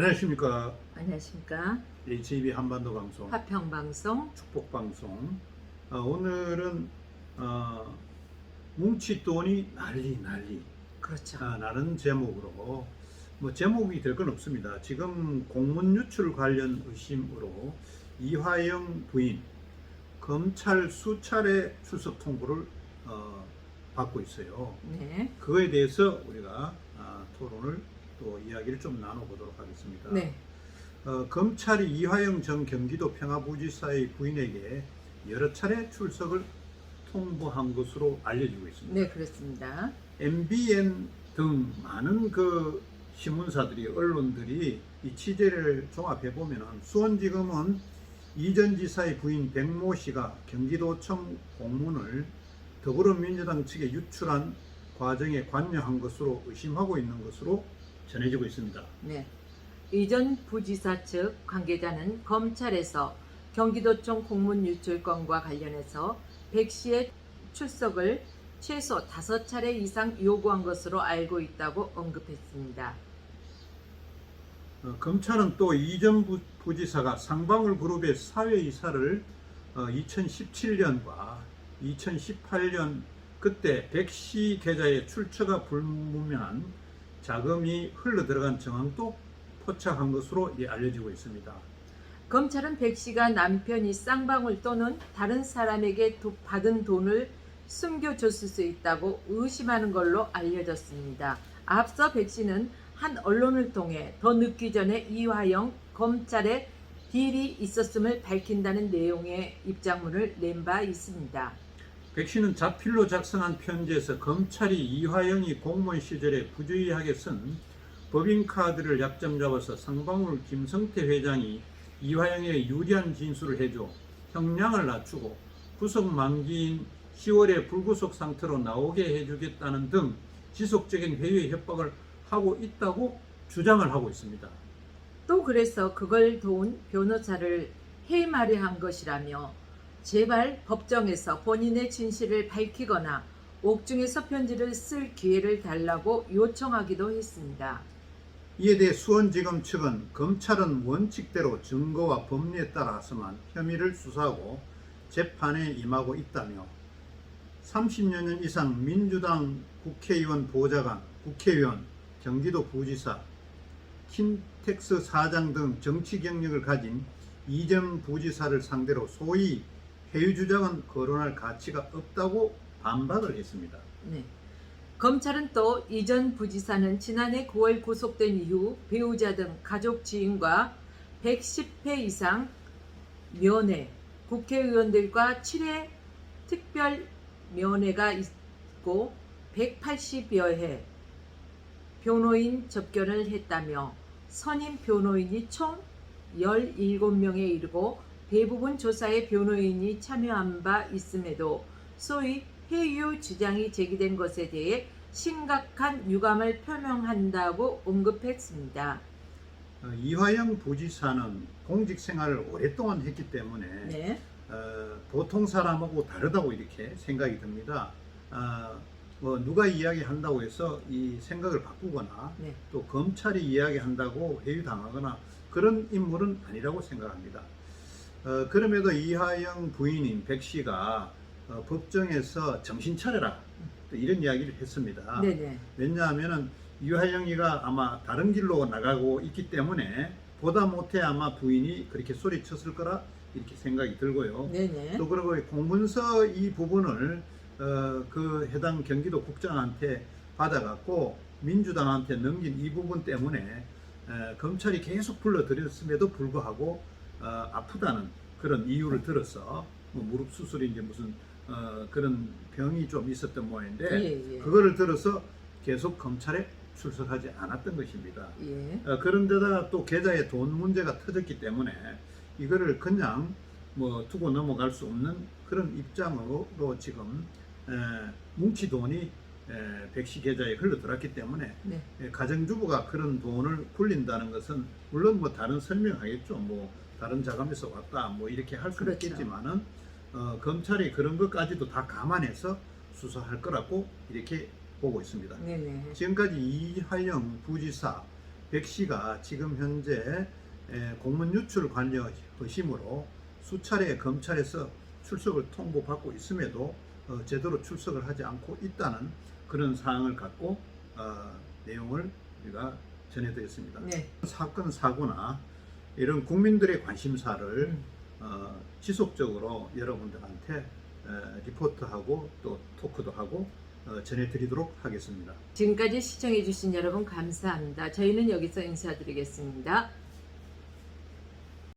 안녕하십니까 안녕하십니까. HB 한반도 방송 화평 방송. 축복 방송 어, 오늘은 어, 뭉치돈이 난리 난리 그렇죠. 아, 라는 제목으로 뭐 제목이 될 건 없습니다. 지금 공문 유출 관련 의심으로 이화영 부인 검찰 수차례 출석 통보를 어, 받고 있어요. 네. 그거에 대해서 우리가 아, 토론을 또 이야기를 좀 나눠보도록 하겠습니다. 네. 어, 검찰이 이화영 전 경기도 평화부지사의 부인에게 여러 차례 출석을 통보한 것으로 알려지고 있습니다. 네, 그렇습니다. MBN 등 많은 그 신문사들이 언론들이 이 취재를 종합해 보면은 수원지검은 이전 지사의 부인 백모 씨가 경기도청 공문을 더불어민주당 측에 유출한 과정에 관여한 것으로 의심하고 있는 것으로 전해지고 있습니다. 네. 이전 부지사 측 관계자는 검찰에서 경기도청 공문 유출 건과 관련해서 백 씨의 출석을 최소 다섯 차례 이상 요구한 것으로 알고 있다고 언급했습니다. 어, 검찰은 또 이전 부, 부지사가 상방울 그룹의 사회이사를 어, 2017년과 2018년 그때 백씨 계좌에 출처가 불분명한 자금이 흘러 들어간 정황도 포착한 것으로 예, 알려지고 있습니다. 검찰은 백 씨가 남편이 쌍방울 또는 다른 사람에게 도- 받은 돈을 숨겨줬을 수 있다고 의심하는 걸로 알려졌습니다. 앞서 백 씨는 한 언론을 통해 더 늦기 전에 이화영 검찰에 딜이 있었음을 밝힌다는 내용의 입장문을 낸 바 있습니다. 백 씨는 자필로 작성한 편지에서 검찰이 이화영이 공무원 시절에 부주의하게 쓴 법인카드를 약점 잡아서 상방울 김성태 회장이 이화영에게 유리한 진술을 해줘 형량을 낮추고 구속 만기인 10월에 불구속 상태로 나오게 해주겠다는 등 지속적인 회유의 협박을 하고 있다고 주장을 하고 있습니다. 또 그래서 그걸 도운 변호사를 해임하려 한 것이라며 제발 법정에서 본인의 진실을 밝히거나 옥중에서 편지를 쓸 기회를 달라고 요청하기도 했습니다. 이에 대해 수원지검 측은 검찰은 원칙대로 증거와 법리에 따라서만 혐의를 수사하고 재판에 임하고 있다며 30여 년 이상 민주당 국회의원 보좌관, 국회의원, 경기도 부지사, 킨텍스 사장 등 정치 경력을 가진 이전 부지사를 상대로 소위 회유 주장은 거론할 가치가 없다고 반박을 했습니다. 네. 검찰은 또 이전 부지사는 지난해 9월 구속된 이후 배우자 등 가족 지인과 110회 이상 면회, 국회의원들과 7회 특별 면회가 있고 180여 회 변호인 접견을 했다며 선임 변호인이 총 17명에 이르고 대부분 조사에 변호인이 참여한 바 있음에도 소위 해유 주장이 제기된 것에 대해 심각한 유감을 표명한다고 언급했습니다. 어, 이화영 부지사는 공직 생활을 오랫동안 했기 때문에 네. 어, 보통 사람하고 다르다고 이렇게 생각이 듭니다. 아, 뭐 누가 이야기한다고 해서 이 생각을 바꾸거나 네. 또 검찰이 이야기한다고 회유당하거나 그런 인물은 아니라고 생각합니다. 어, 그럼에도 이화영 부인인 백 씨가 어, 법정에서 정신 차려라 또 이런 이야기를 했습니다. 네네. 왜냐하면은 유하영이가 아마 다른 길로 나가고 있기 때문에 보다 못해 아마 부인이 그렇게 소리쳤을 거라 이렇게 생각이 들고요. 네네. 또 그리고 공문서 이 부분을 어, 그 해당 경기도 국장한테 받아갖고 민주당한테 넘긴 이 부분 때문에 에, 검찰이 계속 불러들였음에도 불구하고 어, 아프다는 그런 이유를 들어서 뭐 무릎 수술인지 무슨 어, 그런 병이 좀 있었던 모양인데 예, 예. 그거를 들어서 계속 검찰에 출석하지 않았던 것입니다. 예. 어, 그런데다가 또 계좌에 돈 문제가 터졌기 때문에 이거를 그냥 뭐 두고 넘어갈 수 없는 그런 입장으로 지금 에, 뭉치 돈이 에, 백시 계좌에 흘러들었기 때문에 네. 에, 가정주부가 그런 돈을 굴린다는 것은 물론 뭐 다른 설명하겠죠. 뭐 다른 자금에서 왔다 뭐 이렇게 할 수는 그렇죠. 있겠지만은 어, 검찰이 그런 것까지도 다 감안해서 수사할 거라고 이렇게 보고 있습니다. 네네. 지금까지 이화영 부지사, 백 씨가 지금 현재 에, 공문 유출 관여 의심으로 수차례 검찰에서 출석을 통보받고 있음에도 어, 제대로 출석을 하지 않고 있다는 그런 사항을 갖고 어, 내용을 우리가 전해드렸습니다. 네. 사건 사고나 이런 국민들의 관심사를 어, 지속적으로 여러분들한테 에, 리포트하고 또 토크도 하고 어, 전해드리도록 하겠습니다. 지금까지 시청해주신 여러분 감사합니다. 저희는 여기서 인사드리겠습니다.